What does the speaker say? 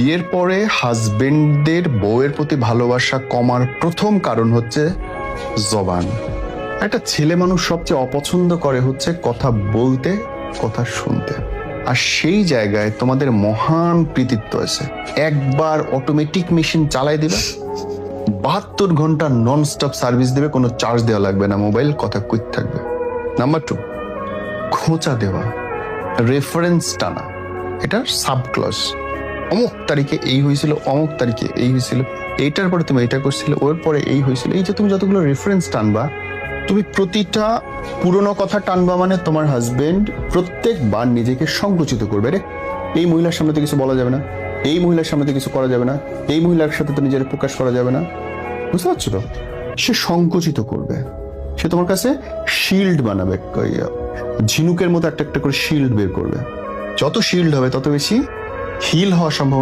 বিয়ের পরে হাজবেন্ডদের বউয়ের প্রতি ভালোবাসা কমার প্রথম কারণ হচ্ছে জবান। একটা ছেলে মানুষ সবচেয়ে অপছন্দ করে হচ্ছে কথা বলতে, কথা শুনতে। আর সেই জায়গায় তোমাদের মহান কৃতিত্ব আছে। একবার অটোমেটিক মেশিন চালাই দিবে, বাহাত্তর ঘণ্টা নন স্টপ সার্ভিস দেবে, কোনো চার্জ দেওয়া লাগবে না মোবাইল কথা কুইক থাকবে। নাম্বার টু খোঁচা দেওয়া রেফারেন্স টানা, এটা সাবক্লস অমুক তারিখে এই হয়েছিল, অমুক তারিখে এই হয়েছিল, এইটার পরে তুমি এটা করছিলে, ওর পরে এই হয়েছিল। এই যে তুমি যতগুলো রেফারেন্স টানবা, তুমি প্রতিটা পুরনো কথা টানবা মানে তোমার হাজবেন্ড প্রত্যেকবার নিজেকে সংকুচিত করবে। রে এই মহিলার সামনে তো কিছু বলা যাবে না, এই মহিলার সামনে তো কিছু করা যাবে না, এই মহিলার সাথে তো নিজের প্রকাশ করা যাবে না। বুঝতে পারছ তো? সে সংকুচিত করবে। সে তোমার কাছে শিল্ড বানাবে ঝিনুকের মতো একটা একটা করে শিল্ড বের করবে। যত শিল্ড হবে, তত বেশি হিল হওয়ার সম্ভাবনা